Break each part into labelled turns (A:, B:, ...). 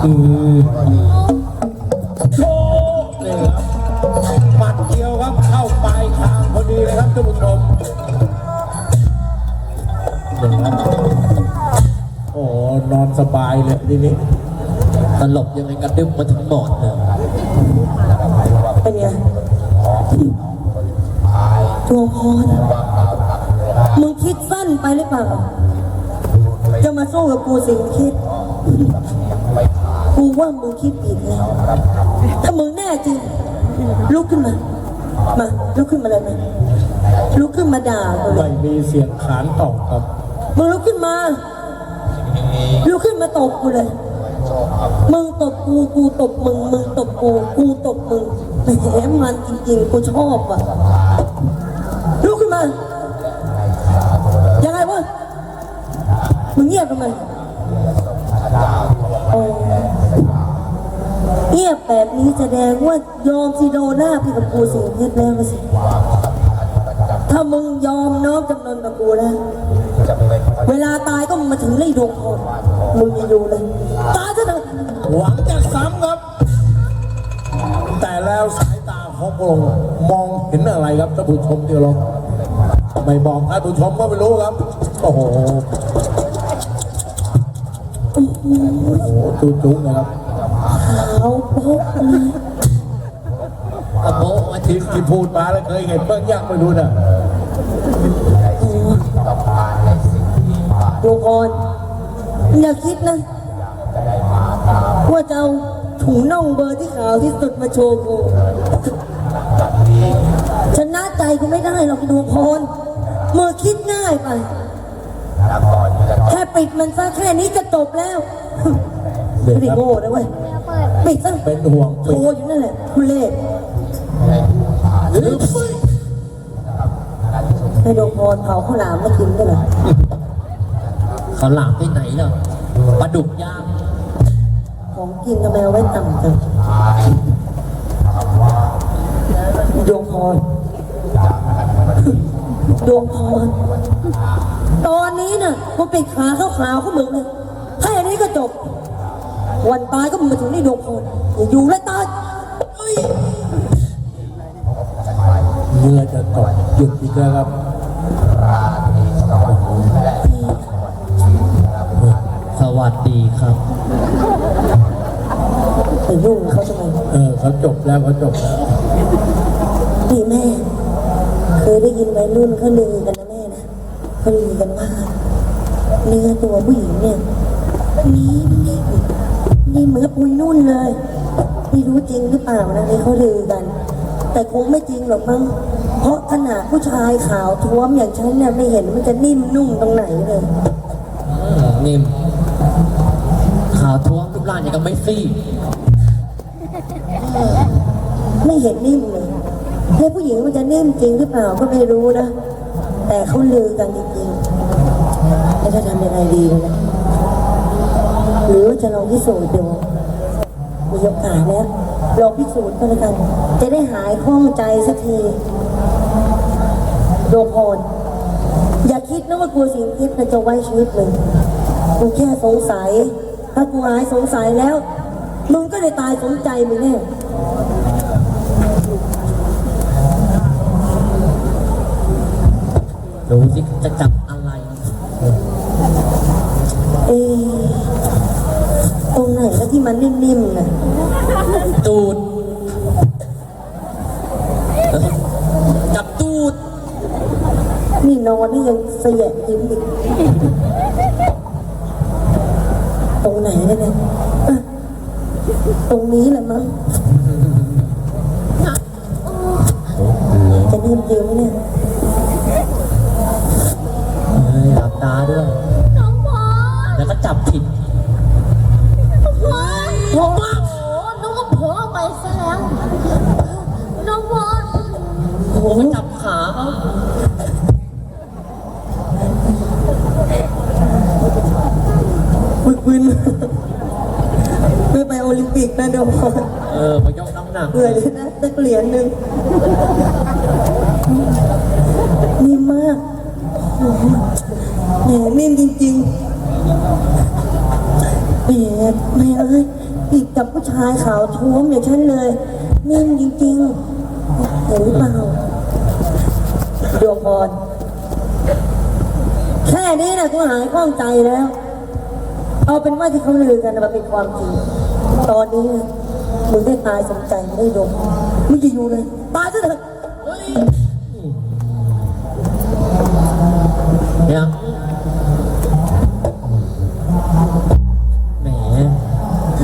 A: คือโชคเลยครับหมัดเดียวครับเข้าปลายคางพอดีเลยครับท่านผู้ชมเดี๋ยวครับโอ้นอนสบายเลยทีนี้
B: ตลบยังไงกระดึ๊บมาถึงหมอนเลย
C: เป็นไงดวงพรมึงคิดสั้นไปหรือเปล่า จะมาสู้กับกูสิงคิด กูว่ามึงคิดผิดแล้ว ถ้ามึงแน่จริง ลุกขึ้นมา มา ลุกขึ้นมาเลยมาลุกขึ้นมาด่ากูเล
A: ไม่
C: ย
A: มีเสียงขานตอบครับ
C: มึงลุกขึ้นมา ลุกขึ้นมาตบกูเลย มึงตบกู กูตบมึง มึงตบกู กูตบมึงแหมมันจริงๆ กูชอบอะ ลุกขึ้นมา ยังไงวะ มึงเงียบทำไมโอ้เงียบแบบนี้แสดงว่ายอมซีโดหน้าพี่กับกูสิงเพชรแล้วสิ ถ้ามึงยอมน้อมจำนนกับกูแล้วเวลาตายก็มาถึงไล่ดวงพรมึงอย่าอยู่เลย ตายซะเถอะ
A: หวังจะซ้ำครับ แต่แล้วสายตาของพระองค์มองเห็นอะไรครับท่านผู้ชมที่เราไม่บอกท่านผู้ชมก็ไม่รู้ครับ โอ้โหโอ้โหจุ๊ๆนะครับ
C: เอาโป๊ะเลย
B: กระโปงมาถึ
A: ที่
B: ง
A: ที่พูดมาแล้วเคยเห็นเบื้องยังไม่รู้นะ
C: ดวงพรอย่าคิดนะว่าจะเอาถุงน่องเบอร์ที่ขาวที่สุดมาโชว์กูชนะใจกูไม่ได้หรอกดวงพรมือคิดง่ายไป แค่ปิดมันซะแค่นี้จะจบแล้ว
A: เด็ก
C: ไม่ได้
A: ครับ
C: โง่นะเว้ย ปิดซะ
A: เป็นห่วง
C: โชว์อยู่นั่นแหละทุเล่
A: หรือ
C: ให้ดวงพรเผาข้าวหลามมากินกันเหรอ
B: เขาหลามไปไหนล่ะปลาดุกย่าง
C: ของกินทำไมเอาไว้ต่ำจังดวงพรดวงพรตอนนี้น่ะมันเป็นขาเข้าขาวเขาเหมือนเลยแค่นี้ก็จบ วันตายก็มาถึงนี่ดวงพรอย่าอยู่และตายเอ้ย
A: เมื่อจะตกหยุดอีกแล้วครับ
B: สวัสดีครับ
C: ไปยุ่งกับเขาทำไม
A: เออเขาจบแล้วเขาจบแล้ว
C: นี่แม่ เคยได้ยินวัยรุ่นเขาลือกันนะแม่นะเขาลือกันว่าเนื้อตัวผู้หญิงเนี่ยนี่นี่ นี่เหมือนกับปุยนุ่นเลย ไม่รู้จริงหรือเปล่านะนี่เขาลือกัน แต่คงไม่จริงหรอกมั้ง เพราะขนาดผู้ชายขาวท้วมอย่างฉันเนี่ยไม่เห็นมันจะนิ่มนุ่มตรงไหนเลย
B: อืมนิ่มขาวท้วมรูปร่างอย่างกับไม่ซี่
C: ไม่เห็นนิ่มเลยแล้วผู้หญิงมันจะนิ่มจริงหรือเปล่าก็ไม่รู้นะ แต่เขาลือกันจริงๆแล้วจะทำยังไงดีนะ หรือจะลองพิสูจน์ดูมีโอกาสแล้วลองพิสูจน์ก็แล้วกัน จะได้หายข้องใจสักทีโดพรอย่าคิดนะว่ากูสิ่งคิดจะไว้ชีวิตมึงกูแค่สงสัย ถ้ากูหายสงสัยแล้ว มึงก็ได้ตายสมใจมึงแน่
B: ดูสิจะจับ
C: ที่มันนิ่มๆน่ะ
B: ตูดจับตูด
C: นี่นอนนี่ยังเสียยิ้มอีก ตรงไหนแล้วเนี่ยอะตรงนี้แหละมั้งจะนิ่มจริงไหมเนี่ย นเพื่อไปโอลิมปิกนะเดี๋ยวพอ
B: เออมายกน้ำหนัก
C: เพื่อเลยนะสักเหรียญหนึ่งนิ่มมากโอ้โหแหมนิ่มจริงๆแหมแม่เอ้ยติดกับผู้ชายขาวท้วมอย่างฉันเลย นิ่มจริงๆเห็นหรือเปล่าดวงพรแค่นี้นะกูหายข้องใจแล้ว เอาเป็นว่าที่เขาลือกันนะมันเป็นความจริง ตอนนี้นะมึงได้ตายสมใจไม่ได้ดมมึงจะอยู่เลยตายซะเถอะ
B: ยังแหม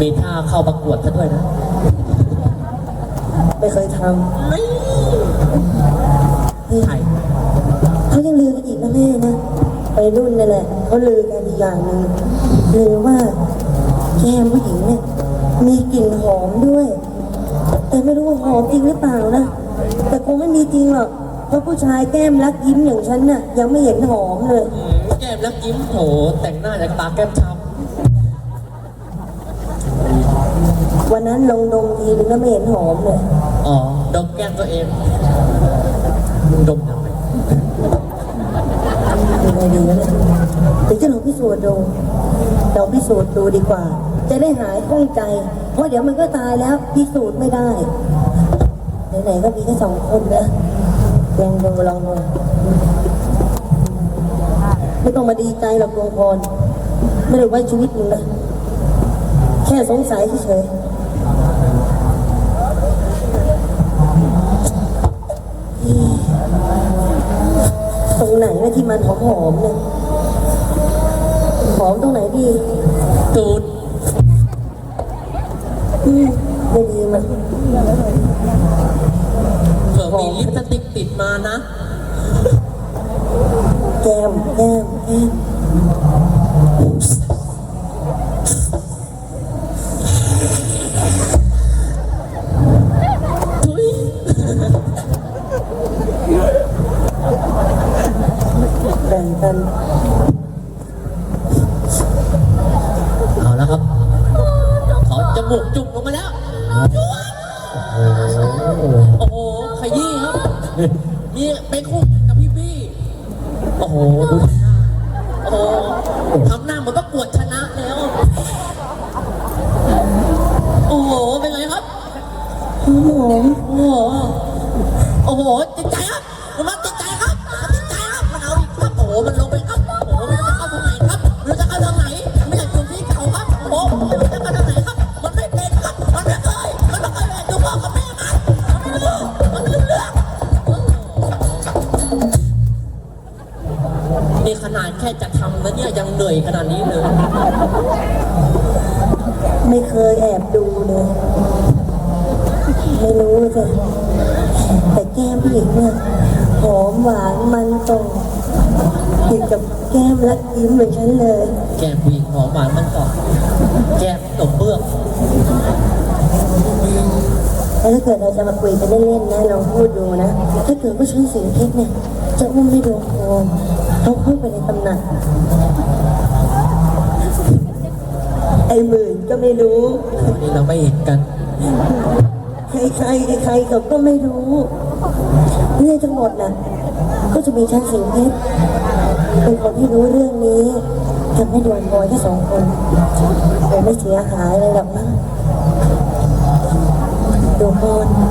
B: มีท่าเข้าประกวดซะด้วยนะ
C: ไม่เคยท
B: ใครำ
C: เขายังลือกันอีกนะแม่นะไปรุ่นนั่นแหละเขาลือกัน อีกอย่างหนึ่งลือว่าแก้มผู้หญิงเนี่ยมีกลิ่นหอมด้วย แต่ไม่รู้ว่าหอมจริงหรือเปล่านะ แต่คงไม่มีจริงหรอกเพราะผู้ชายแก้มรักยิ้มอย่างฉันน่ะ ยังไม่เห็นหอมเลย
B: อืมแก้มแล้วยิ้มโถแต่งหน้าจากตาแก้มช้
C: วันนั้นลงดมทีนึงก็ไม่เห็นหอมเลยำ
B: อ๋อดมแก้มตัวเองมึงดมทำไม
C: ยังไงดีนะเนี่ยเดี๋ยวจะลองพิสูจน์ดูเราพิสูจน์ดูดีกว่า จะได้หายข้องใจ เพราะเดี๋ยวมันก็ตายแล้วพิสูจน์ไม่ได้ไหนๆก็มีแค่สองคนนะลองดูลองดูไม่ต้องมาดีใจหรอกดวงพรไม่ได้ไว้ชีวิตมึงนะแค่สงสัยเฉยๆตรงไหนนะที่มันหอมๆเนี่ย ง
B: กัน เอาแล้วครับ ขอจมูกจุกลงมาแล้ว โอ้โห ขยี้ครับ มีไปคู่ นี่ขนาดแค่จะทำแล้วเนี่ยยังเหนื่อยขนาดนี้เลย
C: ไม่เคยแอบดูเลย ไม่รู้จ้ะแต่แก้มผู้หญิงเนี่ยหอมหวานมันตรงติดกับแก้มและยิ้มเหมือนฉันเลย
B: แก้มผู้หญิงหอมหวานมันก่อนแก้มตบเบื้อง
C: แล้วถ้าเกิดเราจะมาคุยกันเล่นๆนะลองพูดดูนะ ถ้าเกิดว่าฉันสิงเพชรเนี่ย จะอุ้มให้ดวงโคม ต้องเข้าไปในตำหนัก ไอ้หมื่นก็ไม่รู้
B: วันนี้เราไม่เห็นกัน
C: ใครใครใครๆเขาก็ไม่รู้เรื่องทั้งหมดน่ะ ก็จะมีฉันสิงเพชรเป็นคนที่รู้เรื่องนี้กับแม่ดวงบอยแค่สองคนคงไม่เสียหายเลยหรอกนะดวงบอลนี่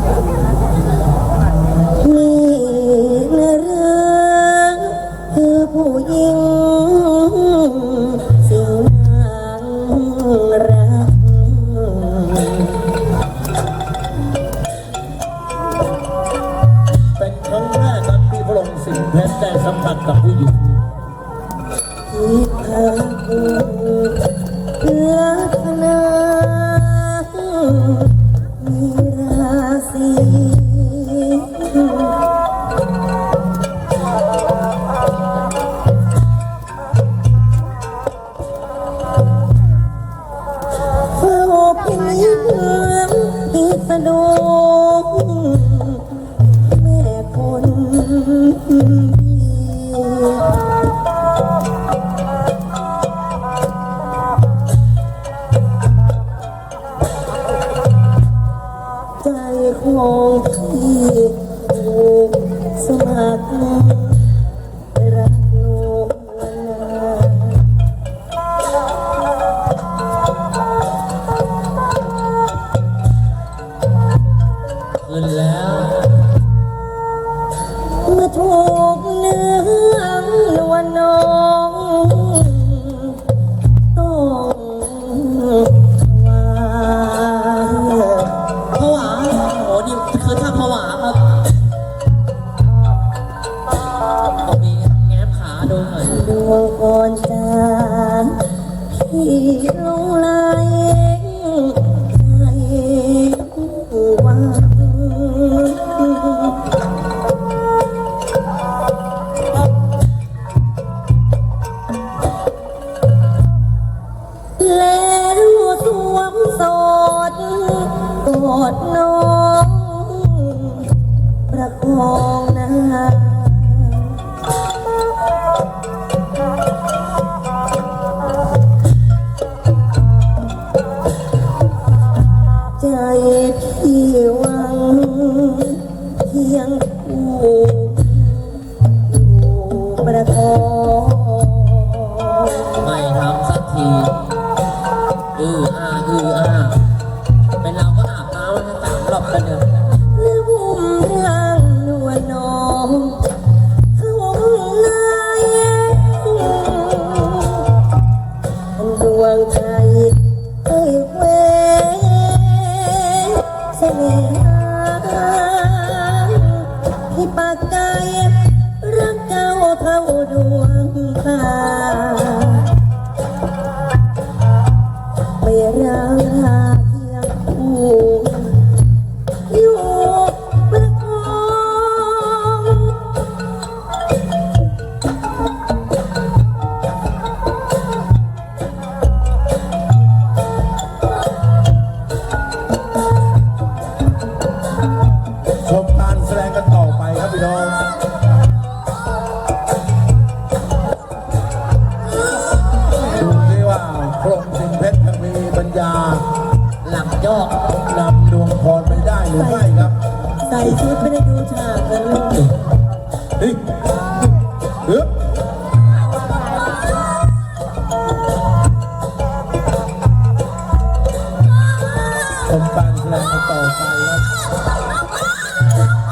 C: ร
A: ไสมั
C: คร ใจที่หวังเพียงผู้ พระอง
A: สิงเพชรยัมีปัญญา
B: หลักยอก
A: นำดวงพรไปได้หรือไม่ครับ
C: ใส่ชุดไม่ได้ดูฉาก